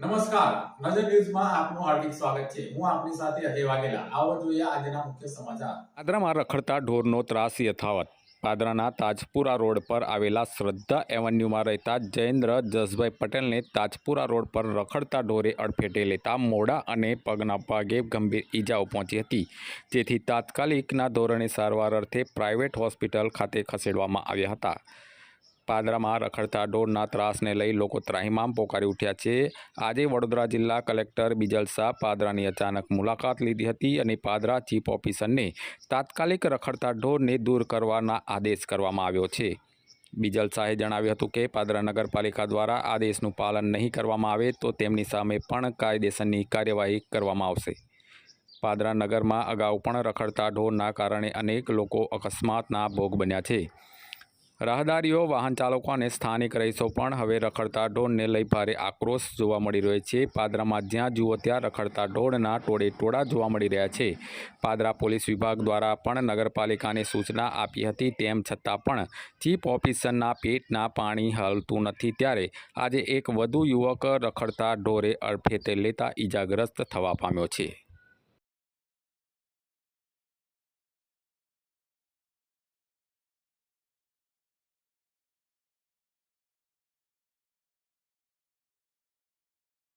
નમસ્કાર. નજર ન્યૂઝમાં આપનું હાર્દિક સ્વાગત છે. હું આપની સાથે અજય વાઘેલા. આવો જોઈએ આજના મુખ્ય સમાચાર. પાદરામાં રખડતા ઢોરનો ત્રાસ યથાવત. પાદરાના તાજપુરા રોડ પર આવેલા શ્રદ્ધા એવન્યુમાં રહેતા જયેન્દ્ર જસભાઈ પટેલને તાજપુરા રોડ પર રખડતા ઢોરે અડફેટે લેતા મોડા અને પગના ભાગે ગંભીર ઈજાઓ પહોંચી હતી. જેથી તાત્કાલિકના ધોરણે સારવાર અર્થે પ્રાઇવેટ હોસ્પિટલ ખાતે ખસેડવામાં આવ્યા હતા. પાદરામાં રખડતા ઢોરના ત્રાસને લઈ લોકો ત્રાહિમામ પોકારી ઉઠ્યા છે. આજે વડોદરા જિલ્લા કલેક્ટર બિજલ શાહ પાદરાની અચાનક મુલાકાત લીધી હતી અને પાદરા ચીફ ઓફિસરને તાત્કાલિક રખડતા ઢોરને દૂર કરવાના આદેશ કરવામાં આવ્યો છે. બિજલ શાહે જણાવ્યું હતું કે, પાદરા નગરપાલિકા દ્વારા આદેશનું પાલન નહીં કરવામાં આવે તો તેમની સામે પણ કાયદેસરની કાર્યવાહી કરવામાં આવશે. પાદરા નગરમાં અગાઉ પણ રખડતા ઢોરના કારણે અનેક લોકો અકસ્માતના ભોગ બન્યા છે. રાહદારીઓ, વાહન ચાલકો અને સ્થાનિક રહીશો પણ હવે રખડતા ઢોરને લઈ ભારે આક્રોશ જોવા મળી રહ્યો છે. પાદરામાં જ્યાં જુઓ ત્યાં રખડતા ઢોરના ટોળે ટોળા જોવા મળી રહ્યા છે. પાદરા પોલીસ વિભાગ દ્વારા પણ નગરપાલિકાને સૂચના આપી હતી તેમ છતાં પણ ચીફ ઓફિસરના પેટના પાણી હલતું નથી ત્યારે આજે એક વધુ યુવક રખડતા ઢોરે અડફેતે લેતા ઈજાગ્રસ્ત થવા પામ્યો છે.